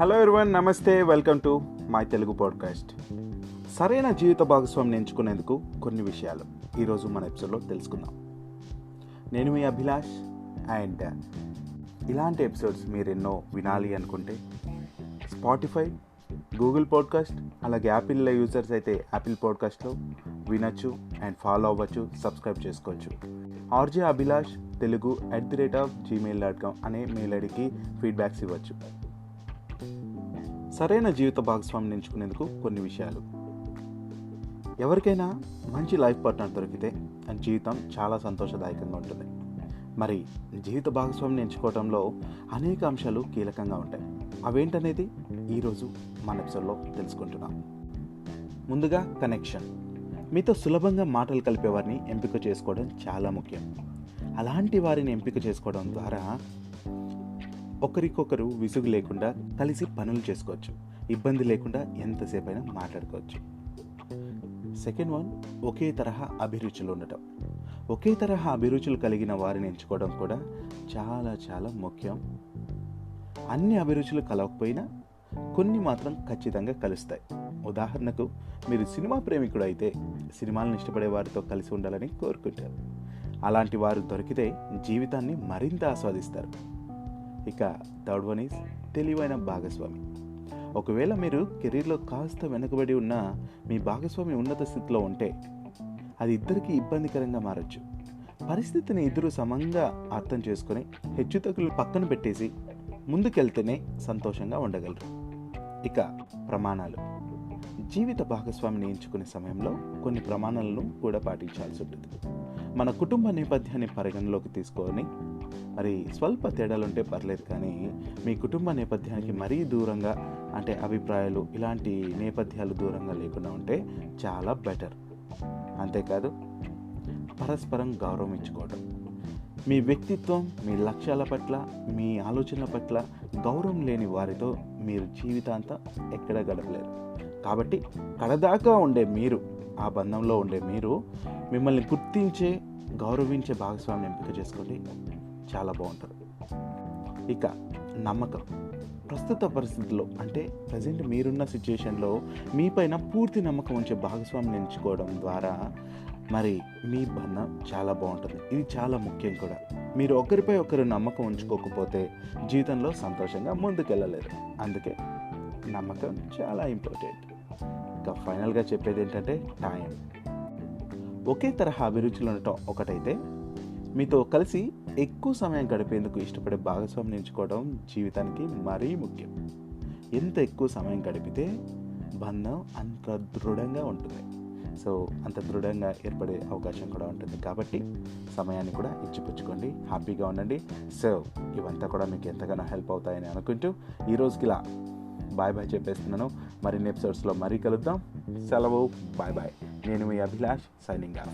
Hello ఇర్వన్ నమస్తే welcome to my Telugu podcast సరైన జీవిత భాగస్వామిని ఎంచుకునేందుకు కొన్ని విషయాలు ఈరోజు మన ఎపిసోడ్లో తెలుసుకుందాం. నేను మీ అభిలాష్ అండ్ ఇలాంటి ఎపిసోడ్స్ మీరు ఎన్నో వినాలి అనుకుంటే స్పాటిఫై గూగుల్ పాడ్కాస్ట్ అలాగే యాపిల్ యూజర్స్ అయితే యాపిల్ పాడ్కాస్ట్లో వినొచ్చు అండ్ ఫాలో అవ్వచ్చు సబ్స్క్రైబ్ చేసుకోవచ్చు. RJ Abhilash Telugu at the rate of Gmail dot com అనే మెయిల్ ఐడికి ఫీడ్బ్యాక్స్ ఇవ్వచ్చు. సరైన జీవిత భాగస్వామిని ఎంచుకునేందుకు కొన్ని విషయాలు. ఎవరికైనా మంచి లైఫ్ పార్ట్నర్ దొరికితే జీవితం చాలా సంతోషదాయకంగా ఉంటుంది. మరి జీవిత భాగస్వామిని ఎంచుకోవడంలో అనేక అంశాలు కీలకంగా ఉంటాయి. అవేంటనేది ఈరోజు మన ఎపిసోడ్లో తెలుసుకుంటున్నాం. ముందుగా కనెక్షన్. మీతో సులభంగా మాటలు కలిపేవారిని ఎంపిక చేసుకోవడం చాలా ముఖ్యం. అలాంటి వారిని ఎంపిక చేసుకోవడం ద్వారా ఒకరికొకరు విసుగు లేకుండా కలిసి పనులు చేసుకోవచ్చు. ఇబ్బంది లేకుండా ఎంతసేపు అయినా మాట్లాడుకోవచ్చు. సెకండ్ వన్ ఒకే తరహా అభిరుచులు ఉండటం. ఒకే తరహా అభిరుచులు కలిగిన వారిని ఎంచుకోవడం కూడా చాలా చాలా ముఖ్యం. అన్ని అభిరుచులు కలవకపోయినా కొన్ని మాత్రం ఖచ్చితంగా కలుస్తాయి. ఉదాహరణకు మీరు సినిమా ప్రేమికుడు అయితే సినిమాలను ఇష్టపడే వారితో కలిసి ఉండాలని కోరుకుంటారు. అలాంటి వారు దొరికితే జీవితాన్ని మరింత ఆస్వాదిస్తారు. ఇక థర్డ్ వన్ ఈజ్ తెలివైన భాగస్వామి. ఒకవేళ మీరు కెరీర్లో కాస్త వెనుకబడి ఉన్న మీ భాగస్వామి ఉన్నత స్థితిలో ఉంటే అది ఇద్దరికి ఇబ్బందికరంగా మారచ్చు. పరిస్థితిని ఇద్దరు సమంగా అర్థం చేసుకొని హెచ్చుతగ్గులు పక్కన పెట్టేసి ముందుకెళ్తేనే సంతోషంగా ఉండగలరు. ఇక ప్రమాణాలు. జీవిత భాగస్వామిని ఎంచుకునే సమయంలో కొన్ని ప్రమాణాలను కూడా పాటించాల్సి ఉంటుంది. మన కుటుంబ నేపథ్యాన్ని పరిగణలోకి తీసుకొని మరి స్వల్ప తేడాలుంటే పర్లేదు కానీ మీ కుటుంబ నేపథ్యానికి మరీ దూరంగా అంటే అభిప్రాయాలు ఇలాంటి నేపథ్యాలు దూరంగా లేకుండా ఉంటే చాలా బెటర్. అంతేకాదు పరస్పరం గౌరవం ఇచ్చుకోవడం మీ వ్యక్తిత్వం మీ లక్ష్యాల పట్ల మీ ఆలోచనల పట్ల గౌరవం లేని వారితో మీరు జీవితాంతం ఎక్కడ గడపలేరు. కాబట్టి కడదాకా ఉండే మీరు ఆ బంధంలో ఉండే మీరు మిమ్మల్ని గుర్తించే గౌరవించే భాగస్వామిని ఎంపిక చేసుకోండి. చాలా బాగుంటుంది. ఇక నమ్మకం. ప్రస్తుత పరిస్థితుల్లో అంటే ప్రజెంట్ మీరున్న సిచ్యుయేషన్లో మీపైన పూర్తి నమ్మకం ఉంచే భాగస్వామిని ఎంచుకోవడం ద్వారా మరి మీ బంధం చాలా బాగుంటుంది. ఇది చాలా ముఖ్యం కూడా. మీరు ఒకరిపై ఒకరు నమ్మకం ఉంచుకోకపోతే జీవితంలో సంతోషంగా ముందుకెళ్ళలేరు. అందుకే నమ్మకం చాలా ఇంపార్టెంట్ ఇంకా ఫైనల్గా చెప్పేది ఏంటంటే టైం ఒకే తరహా అభిరుచులు ఉండటం ఒకటైతే మీతో కలిసి ఎక్కువ సమయం గడిపేందుకు ఇష్టపడే భాగస్వామిని ఎంచుకోవడం జీవితానికి మరీ ముఖ్యం. ఎంత ఎక్కువ సమయం గడిపితే బంధం అంత దృఢంగా ఉంటుంది. సో అంత దృఢంగా ఏర్పడే అవకాశం కూడా ఉంటుంది. కాబట్టి సమయాన్ని కూడా ఇచ్చిపుచ్చుకోండి. హ్యాపీగా ఉండండి. సో ఇవంతా కూడా మీకు ఎంతగానో హెల్ప్ అవుతాయని అనుకుంటూ ఈ రోజుకి ఇలా బాయ్ బాయ్ చెప్పేస్తున్నాను. మరిన్ని ఎపిసోడ్స్లో మరీ కలుద్దాం. సెలవు. బాయ్ బాయ్ నేను మీ అభిలాష్ సైనింగ్ ఆఫ్